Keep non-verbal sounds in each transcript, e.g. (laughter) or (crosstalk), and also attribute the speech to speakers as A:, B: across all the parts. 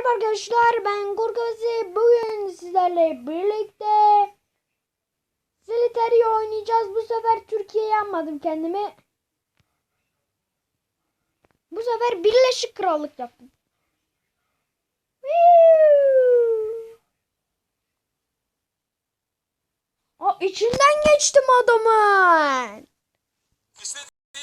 A: Merhaba arkadaşlar ben Korkavası bugün sizlerle birlikte Solitaire oynayacağız. Bu sefer Türkiye'ye yanmadım kendimi. Bu sefer Birleşik Krallık yaptım. O içinden geçtim adamın.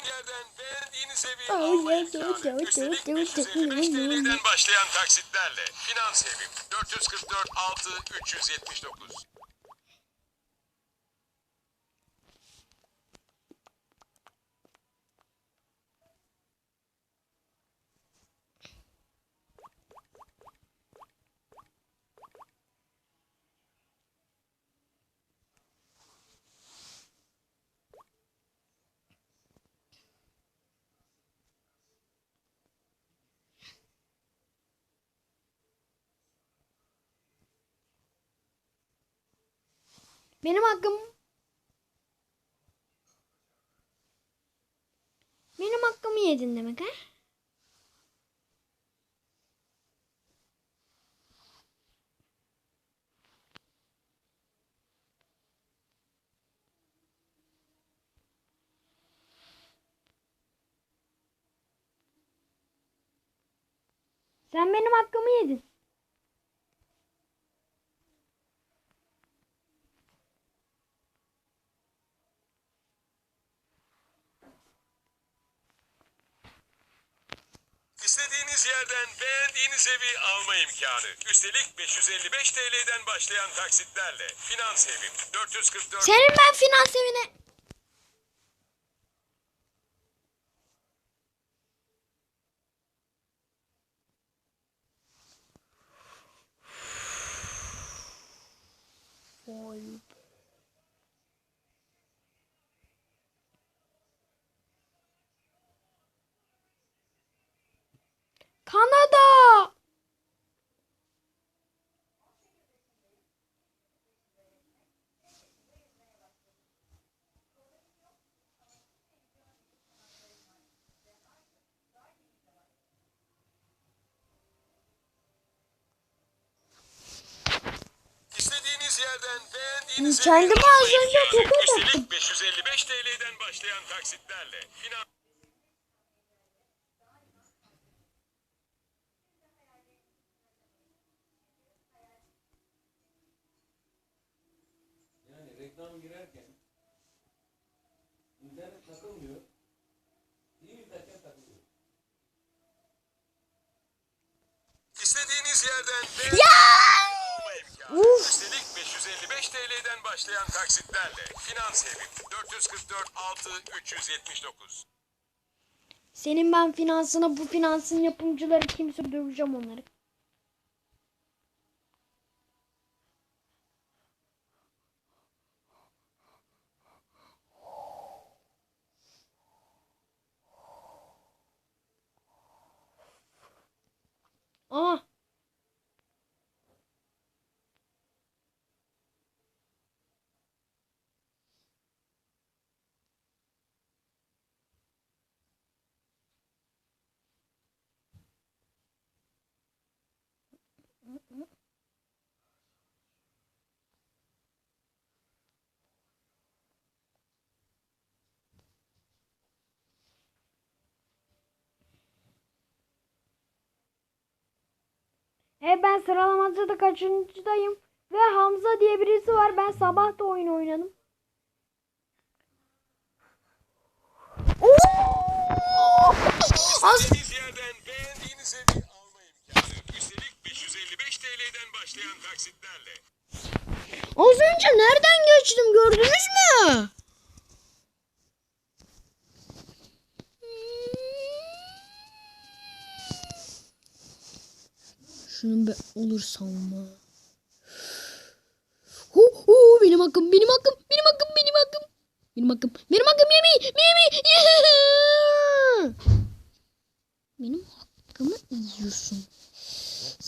B: Yerden beğendiğiniz evi
A: Oh,
B: alma
A: yeah,
B: imkanı.
A: yeah, yeah,
B: Üstelik
A: yeah, yeah,
B: 555
A: yeah, yeah.
B: TL'den başlayan taksitlerle. Finans evi 444 6 379.
A: Benim hakkım. Benim hakkımı yedin demek ha? Sen benim hakkımı yedin.
B: İstediğiniz yerden beğendiğiniz evi alma imkanı. Üstelik 555 TL'den başlayan taksitlerle. Finans evi 444
A: Senin ben finans evine... Vay be. Kanada!
B: Yerden beğendiğiniz
A: Kendime
B: evi
A: az önce tokat attım.
B: Üstelik 555 TL'den başlayan taksitlerle.
C: Girerken internet takılmıyor. İyi izlerken takılıyor.
B: İstediğiniz yerden.
A: Uf.
B: Üstelik 555 TL'den başlayan taksitlerle. Finans evi 444 6 379.
A: Senin ben finansına bu finansın yapımcıları kimse döveceğim onları. Aa. E ben sıralamada da kaçıncıdayım. Ve Hamza diye birisi var. Ben sabah da oyun oynadım. Az
B: İstediğiniz yerden beğendiğiniz evi alma imkanı. Üstelik 555 TL'den başlayan taksitlerle.
A: Az önce nereden geçtim gördünüz mü? Şunu be olur savunma. Hu hu benim hakkım benim hakkım benim hakkım benim hakkım. Benim hakkım benim hakkım yemi yemi. Benim hakkımı yiyorsun.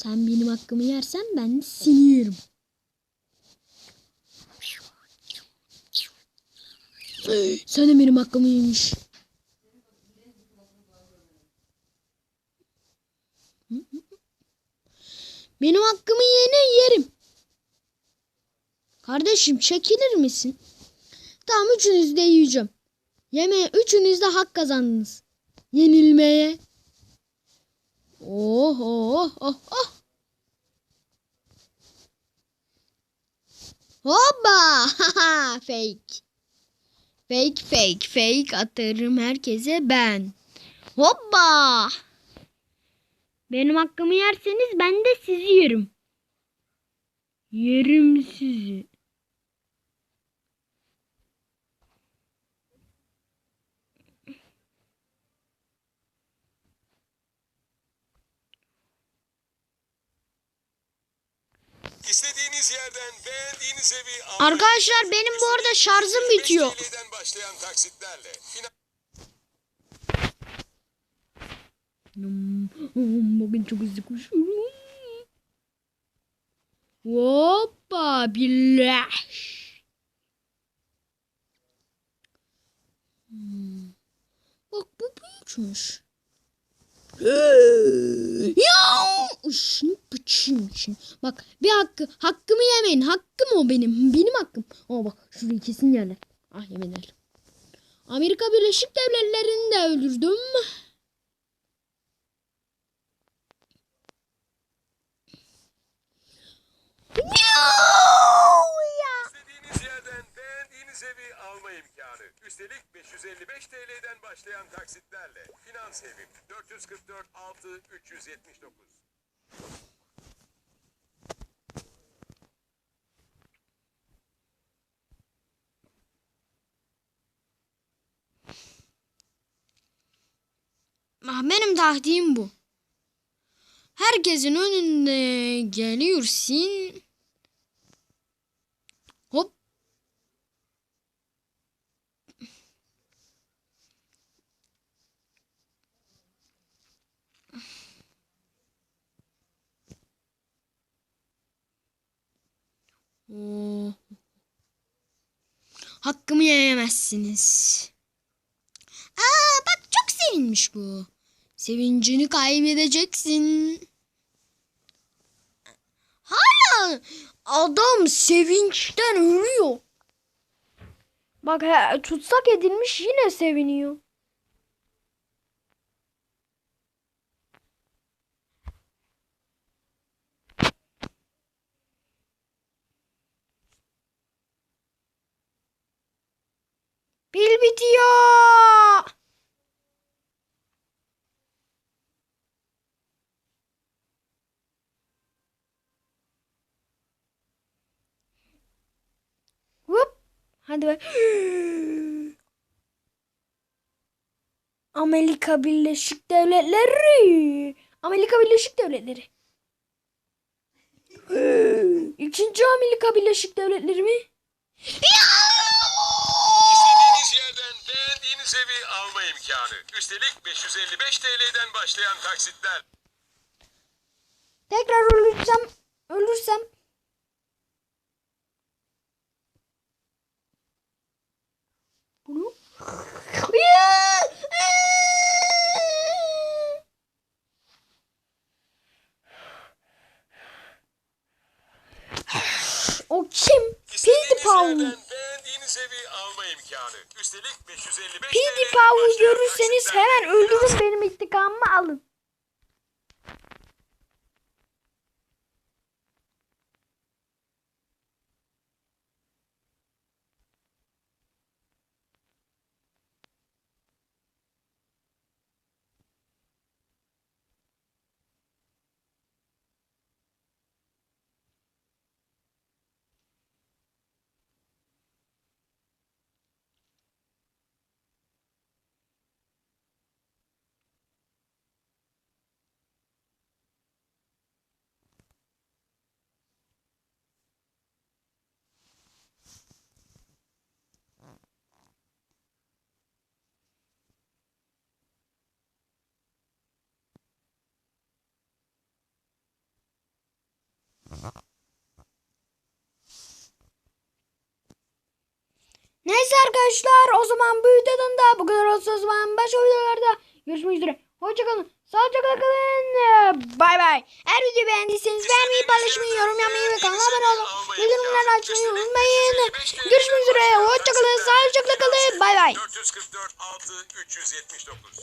A: Sen benim hakkımı yersen ben de seni yerim. Sen de benim hakkımı yemiş. Benim hakkımı yene yerim. Kardeşim çekilir misin? Tamam üçünüzü de yiyeceğim. Yemeğe üçünüz de hak kazandınız. Yenilmeye. Oh oh oh oh. Hoppa. (laughs) fake. Fake fake fake atarım herkese ben. Hoppa. Benim hakkımı yerseniz ben de sizi yerim. Yerim sizi.
B: Yerden beğendiğiniz evi
A: Arkadaşlar benim bu arada şarjım
B: 5
A: bitiyor.
B: Başlayan taksitlerle
A: Bugün çok hızlı koşuyorum. Hoppa billah. Hmm. Bak bu büyükmüş. Ya ışın bıçın için. Bak bir hakkı hakkımı yemeyin. Hakkım o benim. Benim hakkım. Ama bak şurayı kesin yerler. Ah yeminler. Amerika Birleşik Devletleri'ni de öldürdüm.
B: Yerden beğendiğiniz evi alma imkanı. Üstelik 555 TL'den başlayan taksitlerle. Finans evi 444 6 379.
A: Ah, Benim taktiğim bu. Herkesin önünde geliyorsun. Hop. Oo. Hakkımı yiyemezsiniz. Aa bak çok sevinmiş bu. Sevincini kaybedeceksin. Hala adam sevinçten ölüyor. Bak tutsak edilmiş yine seviniyor. Pil bitiyor. Hop. Hadi. Amerika Birleşik Devletleri. Amerika Birleşik Devletleri. İkinci Amerika Birleşik Devletleri mi?
B: Beğendiğiniz evi alma imkanı. Üstelik 555 TL'den başlayan taksitler.
A: Tekrar ölürsem, ölürsem. Bunu. o kim?
B: İstediğiniz
A: PewDiePie.
B: yerden beğendiğiniz evi alma imkanı. Üstelik 555 TL'den
A: PewDiePie'ı
B: başlayan
A: görürseniz
B: taksitlerle.
A: hemen öldürün benim intikamımı alın. Neyse arkadaşlar o zaman bu videodan da bu kadar olsun o zaman başka videolarda görüşmek üzere. Hoşçakalın. Sağlıcakla kalın. Bay bay. Eğer videoyu beğendiyseniz beğenmeyi, paylaşmayı, yorum yapmayı ve kanala abone olmayı, bildirimleri açmayı unutmayın. Görüşmek üzere. Hoşçakalın. Sağlıcakla kalın. Bay bay.
B: 444 6 379